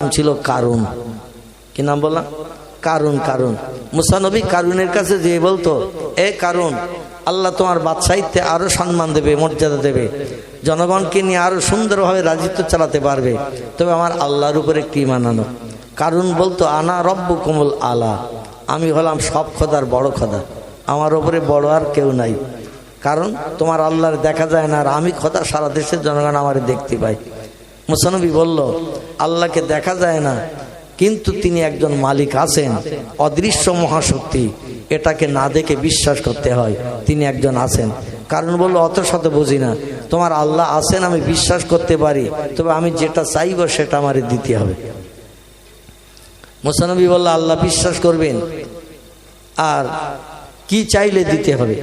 ছিল কারুন। কি নাম বললাম? কারুন কারুন। মুসানবী কারুনের কাছে যে বলতো, এ কারুন, আল্লাহ তোমার বাদশাহিত্যে আরও সম্মান দেবে, মর্যাদা দেবে। জনগণকে নিয়ে আরও সুন্দরভাবে রাজিত্ব চালাতে পারবে। তবে আমার আল্লাহর উপরে কি মানানো কারুন বলতো, আনা রব্বু কোমল আলা। আমি হলাম সব খোদার বড় খোদা। আমার ওপরে বড় আর কেউ নাই। কারণ তোমার আল্লাহর দেখা যায় না, আর আমি খোদা সারা দেশের জনগণ আমার দেখতে পাই মুসানবী বলল, আল্লাহকে দেখা যায় না, কিন্তু তিনি একজন মালিক আছেন, অদৃশ্য মহাশক্তি, এটাকে না দেখে বিশ্বাস করতে হয়, তিনি একজন আছেন। কারণ বলল, অত শত বুঝি না, তোমার আল্লাহ আছেন, আমি বিশ্বাস করতে পারি, তবে আমি যেটা চাইব সেটা আমারে দিতে হবে। মুসানবী বলল, আল্লাহ বিশ্বাস করবেন, আর কি চাইলে দিতে হবে?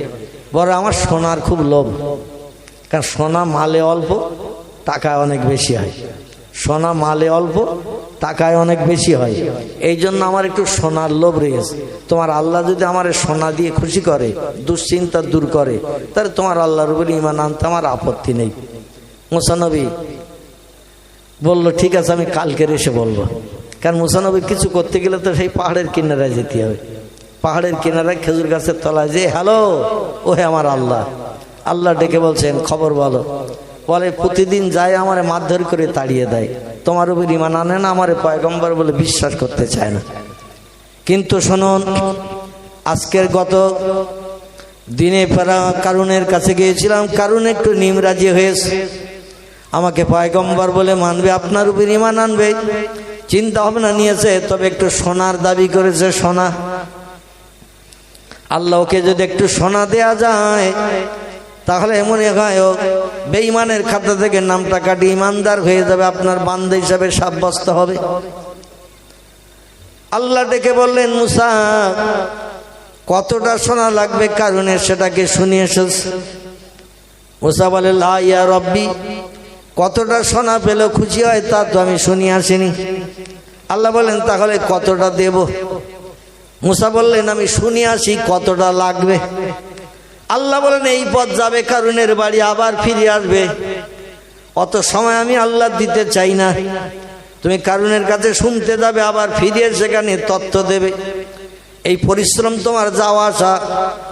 বড় আমার সোনার খুব লোভ, কারণ সোনা মালে অল্প টাকায় অনেক বেশি হয়। সোনা মালে অল্প, টাকায় অনেক বেশি হয়। এই জন্য আমার একটু সোনার লোভ রয়েছে। তোমার আল্লাহ যদি আমার সোনা দিয়ে খুশি করে, দুশ্চিন্তা দূর করে, তাহলে তোমার আল্লাহর উপরে ইমান আনতে আমার আপত্তি নেই। মোসানবী বলল, ঠিক আছে, আমি কালকের এসে বলব। কারণ মুসানবী কিছু করতে গেলে তো সেই পাহাড়ের কিনারায় যেতে হবে। পাহাড়ের কিনারায় খেজুর গাছের তলায় যে, হ্যালো ও হে আমার আল্লাহ। আল্লাহ ডেকে বলছেন, খবর বলো। বলে, প্রতিদিন যায় আমার মারধর করে তাড়িয়ে দেয়। তোমার উপর ইমান আনে না, আমার পয়গম্বর বলে বিশ্বাস করতে চায় না। কিন্তু শুনুন, আজকের গত দিনে ফেরা কারুনের কাছে গিয়েছিলাম কারণ একটু নিমরাজি হয়েছে। আমাকে পয়গম্বর বলে, মানবে, আপনার উপর ইমান আনবে। চিন্তা ভাবনা নিয়েছে, তবে একটু সোনার দাবি করেছে, সোনা। আল্লাহকে যদি একটু সোনা দেয়া যায়, তাহলে মনে হয় বেঈমানের খাতা থেকে নামটা কাটি ইমানদার হয়ে যাবে, আপনার বান্ধব হিসাবে সাব্যস্ত হবে। আল্লাহ ডেকে বললেন, মুসা, কতটা সোনা লাগবে কারণে সেটাকে শুনিয়ে এসেছে? মুসা বলে লাইয়া রব্বি, কতটা সোনা পেল খুশি হয় তা তো আমি শুনিয়ে আসিনি। আল্লাহ বলেন তাহলে কতটা দেব? মুসা বললেন, আমি শুনে আসি কতটা লাগবে? আল্লাহ বলেন, এই পথ যাবে, কারুনের বাড়ি আবার ফিরে আসবে। অত সময় আমি আল্লাহ দিতে চাই না। তুমি কারুনের কাছে শুনতে যাবে, আবার ফিরে সেখানে তথ্য দেবে। এই পরিশ্রম তোমার যাওয়া আসা,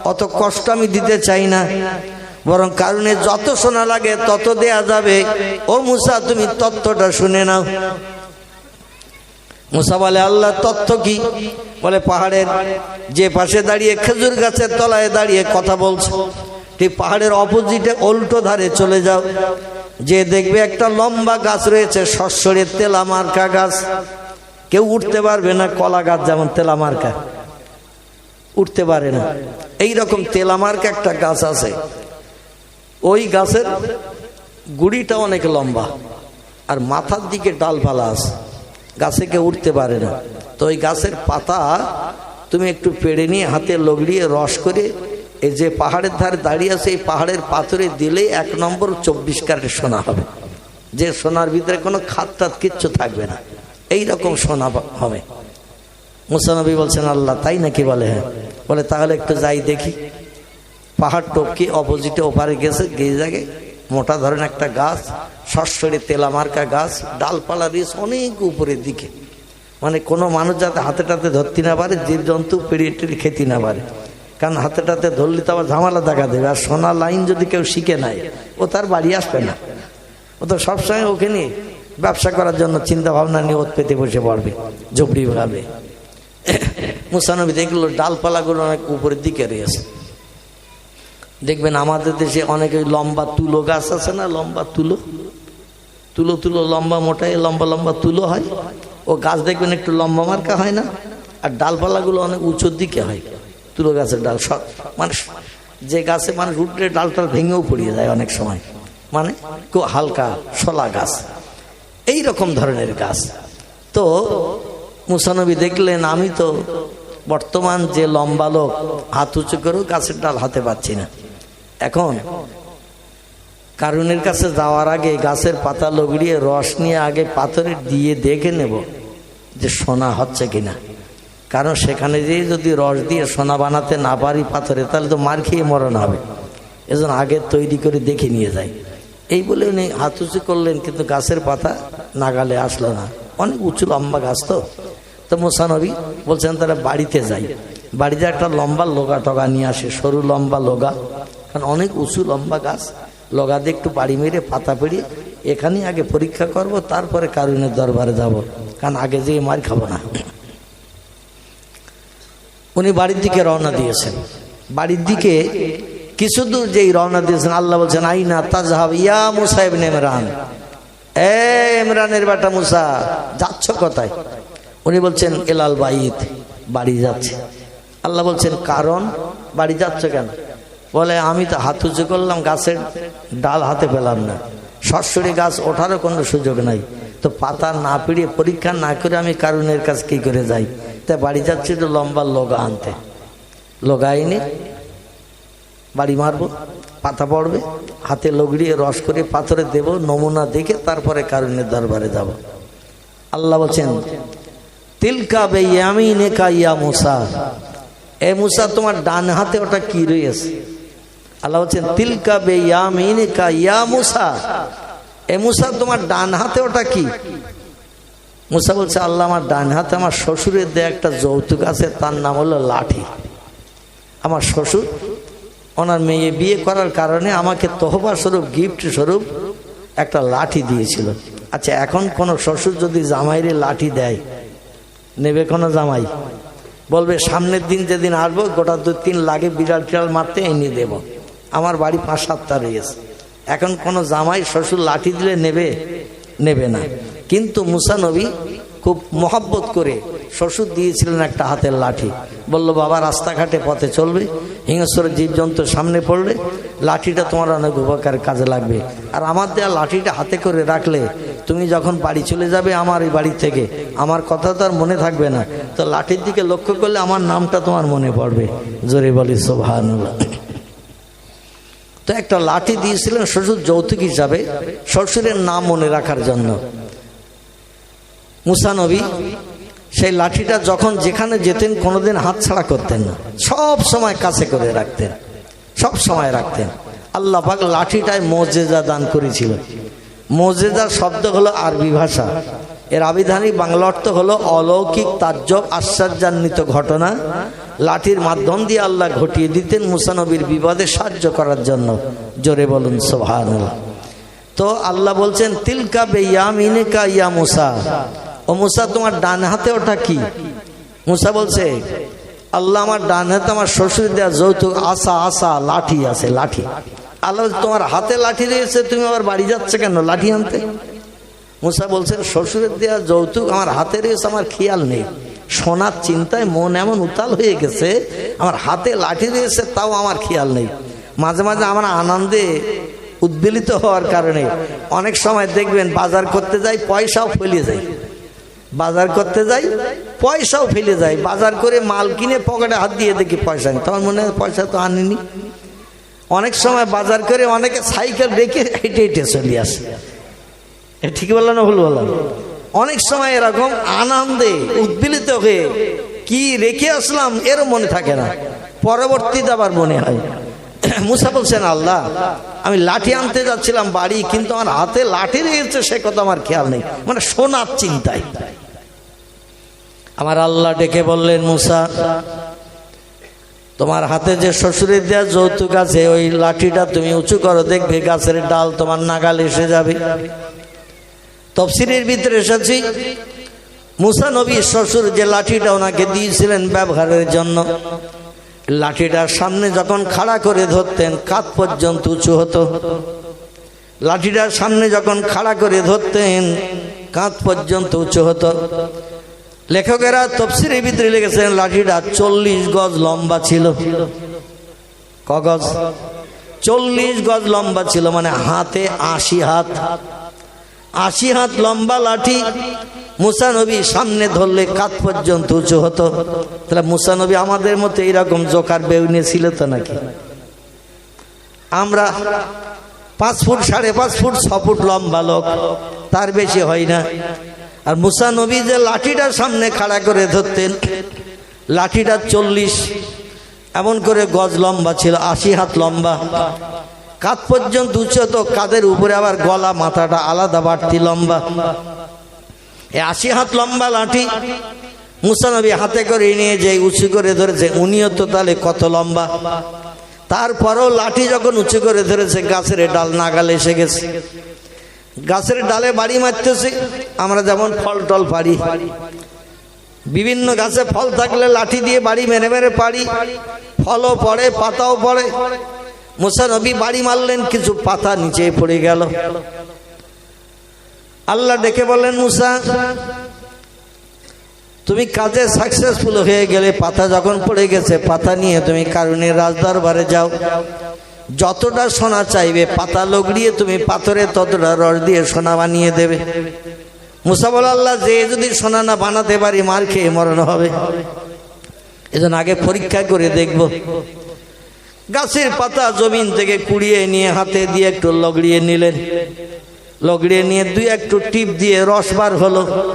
অত কষ্ট আমি দিতে চাই না। বরং কারণে যত শোনা লাগে, তত দেয়া যাবে। ও মুসা, তুমি তত্ত্বটা শুনে নাও। মুসা বলে, আল্লাহ তথ্য কি? বলে, পাহাড়ের যে পাশে দাঁড়িয়ে খেজুর গাছের তলায় দাঁড়িয়ে কথা বলছে। ঠিক পাহাড়ের অপোজিটে উল্টো ধারে চলে যাও। যে দেখবে একটা লম্বা গাছ রয়েছে শস্যরের তেলা মার্কা গাছ। কেউ উঠতে পারবে না, কলা গাছ যেমন তেলা মার্কা উঠতে পারে না। এই রকম তেলা মার্কা একটা গাছ আছে। ওই গাছের গুড়িটা অনেক লম্বা। আর মাথার দিকে ডালপালা আছে। গাছে কেউ উঠতে পারে না। তো ওই গাছের পাতা তুমি একটু পেড়ে নিয়ে হাতে লগড়িয়ে রস করে এই যে পাহাড়ের ধারে দাঁড়িয়ে আছে, এই পাহাড়ের পাথরে দিলেই এক নম্বর চব্বিশ ক্যারেট সোনা হবে। যে সোনার ভিতরে কোনো খাত টাত কিচ্ছু থাকবে না। এই রকম সোনা হবে। মুসানবী বলছেন, আল্লাহ, তাই নাকি বলে? হ্যাঁ। বলে, তাহলে একটু যাই দেখি। পাহাড় টপকে অপোজিটে ওপারে গেছে, গিয়ে জায়গায় মোটা ধরনের একটা গাছ সস্বরে তেলামার্কা গাছ, ডালপালা রিস অনেক উপরের দিকে। মানে কোনো মানুষ যাতে হাতে টাতে ধরতে না পারে, জীবজন্তু পেরিয়ে টেরিয়ে খেতে না পারে। কারণ হাতে টাতে ধরলে তো আবার ঝামেলা দেখা দেবে। আর সোনা লাইন যদি কেউ শিখে নেয়, ও তার বাড়ি আসবে না। ও তো সবসময় ওকে নিয়ে ব্যবসা করার জন্য চিন্তা ভাবনা নিয়ে ওত পেতে বসে পড়বে, ঝুপড়ি ভাবে মুসানবী দেখল ডালপালাগুলো অনেক উপরের দিকে রয়েছে। দেখবেন আমাদের দেশে অনেক ওই লম্বা তুলো গাছ আছে না, লম্বা তুলো? তুলো তুলো, লম্বা মোটাই লম্বা লম্বা তুলো হয়। ও গাছ দেখবেন একটু লম্বা মার্কা হয় না? আর ডালপালাগুলো অনেক উঁচুর দিকে হয়। তুলো গাছের ডাল সব মানে যে গাছে মানে রুটে ডালটাল ভেঙেও পড়িয়ে যায় অনেক সময়। মানে খুব হালকা, শলা গাছ। এই রকম ধরনের গাছ। তো মুসানবী দেখলেন, আমি তো বর্তমান যে লম্বা লোক, হাত উঁচু করেও গাছের ডাল হাতে পাচ্ছি না। এখন কারুনের কাছে যাওয়ার আগে গাছের পাতা লগড়িয়ে রস নিয়ে আগে পাথরে দিয়ে দেখে নেব যে সোনা হচ্ছে কিনা। কারণ সেখানে যেয়ে যদি রস দিয়ে সোনা বানাতে না পারি পাথরে, তাহলে তো মার খেয়ে মরণ হবে। এজন্য আগে তৈরি করে দেখে নিয়ে যাই। এই বলে উনি হাত উঁচু করলেন, কিন্তু গাছের পাতা নাগালে আসলো না। অনেক উঁচু লম্বা গাছ তো। তো মুসানবী বলছেন তারা বাড়িতে যাই। বাড়িতে একটা লম্বা লোগা টগা নিয়ে আসে, সরু লম্বা লোগা। কারণ অনেক উঁচু লম্বা গাছ। লগা দিয়ে একটু বাড়ি মেরে পাতা পেড়িয়ে এখানেই আগে পরীক্ষা করব, তারপরে কারুনের দরবারে যাব। কারণ আগে যেয়ে মার খাব না। উনি বাড়ির দিকে রওনা দিয়েছেন। বাড়ির দিকে কিছু দূর যেই রওনা দিয়েছেন, আল্লাহ বলছেন, আইনা তাজহাব ইয়া মুসা ইবনে ইমরান। এ ইমরানের বেটা মুসা, যাচ্ছ কোথায়? উনি বলছেন, এলাল বাইত, বাড়ি যাচ্ছে। আল্লাহ বলছেন, কারণ বাড়ি যাচ্ছ কেন? বলে, আমি তো হাত উঁচু করলাম, গাছের ডাল হাতে পেলাম না। সরাসরি গাছ ওঠারও কোনো সুযোগ নাই। তো পাতা না পিড়িয়ে পরীক্ষা না করে আমি কারণের কাছ কি করে যাই? তাই বাড়ি যাচ্ছি তো লম্বা লগা আনতে। লগা এনে বাড়ি মারবো, পাতা পড়বে, হাতে লগড়িয়ে রস করে পাথরে দেব, নমুনা দেখে তারপরে কারণের দরবারে যাব। আল্লাহ বলছেন, তিলকা বে ইয়ামিনে কা ইয়া মুসা। এ মুসা, তোমার ডান হাতে ওটা কি রয়েছে? আল্লাহ বলছেন, তিলকা বে ইয়ামিনে কা ইয়া মুসা। এ মুসা, তোমার ডান হাতে ওটা কি? মুসা বলছে, আল্লাহ, আমার ডান হাতে আমার শ্বশুরের দেয়া একটা যৌতুক আছে, তার নাম হলো লাঠি। আমার শ্বশুর, ওনার মেয়ে বিয়ে করার কারণে আমাকে তহবা স্বরূপ, গিফট স্বরূপ একটা লাঠি দিয়েছিল। আচ্ছা এখন কোনো শ্বশুর যদি জামাইরে লাঠি দেয়, নেবে কোনো জামাই? বলবে, সামনের দিন যেদিন আসব, গোটা দু তিন লাগে বিড়াল টিড়াল মারতে এনে দেব। আমার বাড়ি পাঁচ সাতটা রয়েছে। এখন কোনো জামাই শ্বশুর লাঠি দিলে নেবে নেবে না। কিন্তু মুসা নবী খুব মহব্বত করে শ্বশুর দিয়েছিলেন একটা হাতের লাঠি। বলল, বাবা, রাস্তাঘাটে পথে চলবে, হিংস্র জীবজন্তু সামনে পড়লে লাঠিটা তোমার অনেক উপকার কাজে লাগবে। আর আমার দেওয়া লাঠিটা হাতে করে রাখলে তুমি যখন বাড়ি চলে যাবে আমার এই বাড়ি থেকে, আমার কথা তো আর মনে থাকবে না। তো লাঠির দিকে লক্ষ্য করলে আমার নামটা তোমার মনে পড়বে। জোরে বলি সোভানুল্লাহ তো একটা লাঠি দিয়েছিলেন শ্বশুর যৌতুক হিসাবে, শ্বশুরের নাম মনে রাখার জন্য। মুসানবী সেই লাঠিটা যখন যেখানে যেতেন কোনোদিন হাতছাড়া করতেন না। সব সময় কাছে করে রাখতেন, সব সময় রাখতেন। আল্লাহ পাক লাঠিটায় মোজেজা দান করেছিল। মোজেজার শব্দ হলো আরবি ভাষা। এর আবিধানিক বাংলা অর্থ হলো অলৌকিক তাজ্জব আশ্চর্যান্বিত ঘটনা। লাঠির মাধ্যম দিয়ে আল্লাহ ঘটিয়ে দিতেন মুসানবীর বিবাদে সাহায্য করার জন্য। জোরে বলুন সোভান তো আল্লাহ বলছেন, তিলকা বে ইয়ামিনিকা ইয়া মুসা। ও মুসা, তোমার ডান হাতে ওটা কি? মুসা বলছে, আল্লাহ আমার ডান হাতে আমার শ্বশুর দেওয়া যৌতুক আসা আসা লাঠি আছে, লাঠি। আল্লাহ তোমার হাতে লাঠি রয়েছে, তুমি আবার বাড়ি যাচ্ছে কেন লাঠি আনতে? মুসা বলছেন, শ্বশুরের দেওয়া যৌতুক আমার হাতে রয়েছে, আমার খেয়াল নেই। সোনার চিন্তায় মন এমন উতাল হয়ে গেছে, আমার হাতে লাঠি রয়েছে তাও আমার খেয়াল নেই। মাঝে মাঝে আমার আনন্দে উদ্বেলিত হওয়ার কারণে অনেক সময় দেখবেন বাজার করতে যাই, পয়সাও ফেলে যায় বাজার করতে যাই, পয়সাও ফেলে যায় বাজার করে মাল কিনে পকেটে হাত দিয়ে দেখি পয়সা নেই। তখন মনে হয় পয়সা তো আনিনি। অনেক সময় বাজার করে অনেকে সাইকেল রেখে হেঁটে হেঁটে চলে আসে। ঠিক বললাম না ভুল বললাম? অনেক সময় এরকম আনন্দে উদ্বেলিত হয়ে কি রেখে আসলাম এরও মনে থাকে না। পরবর্তীতে আবার মনে হয়, মুসা বলছেন, আল্লাহ, আমি লাঠি আনতে যাচ্ছিলাম বাড়ি, কিন্তু আমার হাতে লাঠি রয়েছে সে কথা আমার খেয়াল নেই। মানে সোনার চিন্তায়। আমার আল্লাহ ডেকে বললেন, মুসা, তোমার হাতে যে শ্বশুরের দেওয়া যৌতুক আছে, ওই লাঠিটা তুমি উঁচু করো, দেখবে গাছের ডাল তোমার নাগাল এসে যাবে। তফসিরের ভিতরে এসেছি। মুসা নবী শ্বশুর যে লাঠিটা ওনাকে দিয়েছিলেন ব্যবহারের জন্য লাঠিটার সামনে যখন খাড়া করে ধরতেন, কাত পর্যন্ত উঁচু হতো। লাঠিটার সামনে যখন খাড়া করে ধরতেন কাঁধ পর্যন্ত উঁচু হতো। লেখকেরা তফসিরের ভিতরে লিখেছেন, লাঠিটা চল্লিশ গজ লম্বা ছিল। ক গজ? চল্লিশ গজ লম্বা ছিল মানে হাতে আশি হাত। আশি হাত লম্বা লাঠি। মুসানবী সামনে ধরলে কাত পর্যন্ত উঁচু হতো। তাহলে মুসানবী আমাদের মতো এইরকম জোকার বেউনে ছিল তো নাকি? আমরা পাঁচ ফুট, সাড়ে পাঁচ ফুট, ছ ফুট লম্বা লোক, তার বেশি হয় না। আর মুসা নবী যে লাঠিটা সামনে খাড়া করে ধরতেন, লাঠিটা চল্লিশ, এমন করে গজ লম্বা ছিল, আশি হাত লম্বা। কাত পর্যন্ত উচ্চত কাদের উপরে আবার গলা, মাথাটা আলাদা, বাড়তি লম্বা। এ আশি হাত লম্বা লাঠি, মুসানবী হাতে করে নিয়ে যে উঁচু করে ধরেছে, উনিও তো তাহলে কত লম্বা। তারপরেও লাঠি যখন উঁচু করে ধরেছে, গাছের ডাল নাগালে এসে গেছে। গাছের ডালে বাড়ি মারতেছে, আমরা যেমন ফল টল পারি বিভিন্ন গাছে ফল থাকলে লাঠি দিয়ে বাড়ি মেরে মেরে পারি ফলও পড়ে, পাতাও পড়ে। মুসা নবী বাড়ি মারলেন, কিছু পাতা নিচে পড়ে গেল। আল্লাহ ডেকে বললেন, মুসা, তুমি কাজে সাকসেসফুল হয়ে গেলে পাতা যখন পড়ে গেছে, পাতা নিয়ে তুমি কারণের রাজদরবারে যাও। যতটা সোনা চাইবে, পাতা লগড়িয়ে তুমি পাথরে ততটা রস দিয়ে সোনা বানিয়ে দেবে। মুসা বল আল্লাহ, যে যদি সোনা না বানাতে পারি, মার খেয়ে মরণ হবে। এজন্য আগে পরীক্ষা করে দেখব গাছের পাতা জমিন থেকে কুড়িয়ে নিয়ে হাতে দিয়ে একটু লগড়িয়ে নিলেন। লগড়িয়ে নিয়ে দুই একটু টিপ দিয়ে রস বার হলো।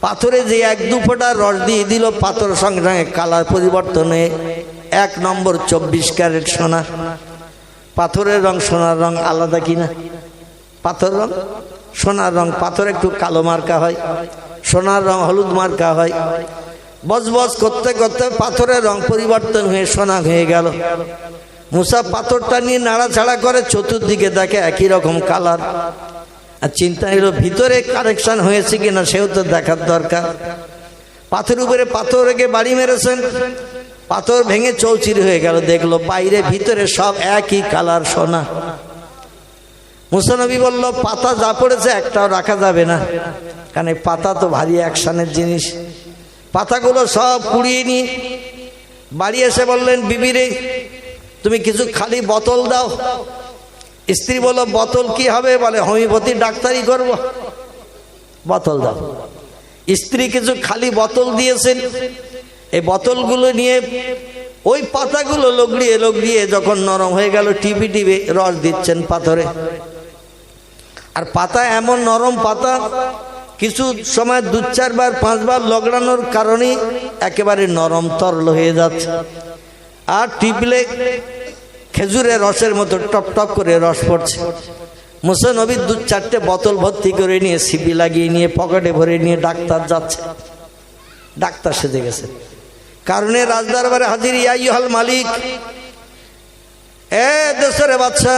পাথরে যে এক দু ফোঁটা রস দিয়ে দিল, পাথর সঙ্গে সঙ্গে কালার পরিবর্তন এক নম্বর চব্বিশ ক্যারেট সোনা। পাথরের রং সোনার রং আলাদা কিনা? পাথর রং? সোনার রং পাথর একটু কালো মার্কা হয়। সোনার রং হলুদ মার্কা হয়। বজবজ করতে করতে পাথরের রং পরিবর্তন হয়ে সোনা হয়ে গেল। মুসা পাথরটা নিয়ে নাড়াছাড়া করে চতুর্দিকে দেখে একই রকম কালার। আর চিন্তা হলো, ভিতরে কারেকশন হয়েছে কিনা সেও তো দেখার দরকার। পাথর উপরে পাথর রেখে বাড়ি মেরেছেন। পাথর ভেঙে চৌচির হয়ে গেল, দেখল বাইরে ভিতরে সব একই কালার সোনা। মুসানবী বলল, পাতা যা পড়েছে একটাও রাখা যাবে না। কারণ পাতা তো ভারী অ্যাকশনের জিনিস। পাতাগুলো সব কুড়িয়ে নিয়ে বাড়ি এসে বললেন, বিবিরে, তুমি কিছু খালি বোতল দাও। স্ত্রী বলল, বোতল কি হবে? বলে হোমিওপ্যাথি ডাক্তারি করব। বোতল দাও। স্ত্রী কিছু খালি বোতল দিয়েছেন। এই বোতলগুলো নিয়ে ওই পাতাগুলো লগড়িয়ে লগড়িয়ে যখন নরম হয়ে গেল, টিপি টিপে রস দিচ্ছেন পাথরে। আর পাতা এমন নরম পাতা কিছু সময় দু চারবার, পাঁচবার লগড়ানোর কারণে একেবারে নরম তরল হয়ে যাচ্ছে। আর টিপলে খেজুরের রসের মতো টপ টপ করে রস পড়ছে। মুসা নবী দু চারটে বোতল ভর্তি করে নিয়ে সিপি লাগিয়ে নিয়ে পকেটে ভরে নিয়ে ডাক্তার যাচ্ছে। ডাক্তার সেজে গেছে। কারণে রাজদরবারে হাজির ইয়াই হল মালিক, এ দেশের বাচ্চা